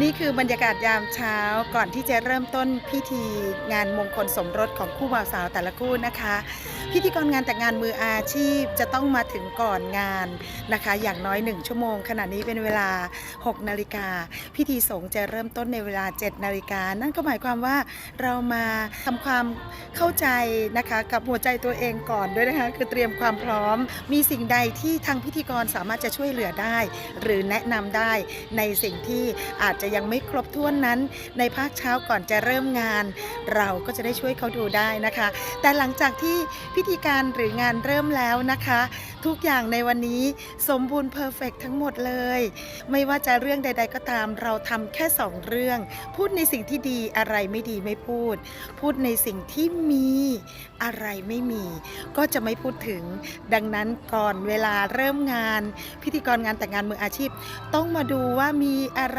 นี่คือบรรยากาศยามเช้าก่อนที่จะเริ่มต้นพิธีงานมงคลสมรสของคู่บ่าวสาวแต่ละคู่นะคะ พิธีกรงานแต่งงานมืออาชีพจะต้องมาถึงก่อนงานนะคะ อย่างน้อย 1 ชั่วโมง ขณะนี้เป็นเวลา 6 นาฬิกา พิธีสงฆ์จะเริ่มต้นในเวลา 7 นาฬิกา นั่นก็หมายความว่าเรามาทำความเข้าใจนะคะ กับหัวใจตัวเองก่อนด้วยนะคะ คือเตรียมความพร้อม มีสิ่งใดที่ทางพิธีกรสามารถจะช่วยเหลือได้ หรือแนะนำได้ในสิ่งที่อาจาจจะยังไม่ครบถ้วนนั้น ในภาคเช้าก่อนจะเริ่มงาน เราก็จะได้ช่วยเขาดูได้นะคะ แต่หลังจากที่พิธีการหรืองานเริ่มแล้วนะคะ ทุกอย่างในวันนี้สมบูรณ์เพอร์เฟกทั้งหมดเลย ไม่ว่าจะเรื่องใด ๆ ก็ตามเราทำแค่สองเรื่อง พูดในสิ่งที่ดีอะไรไม่ดีไม่พูด พูดในสิ่งที่มีอะไรไม่มี ก็จะไม่พูดถึง ดังนั้นก่อนเวลาเริ่มงาน พิธีกรงานแต่งงานมืออาชีพ ต้องมาดูว่ามีอะไร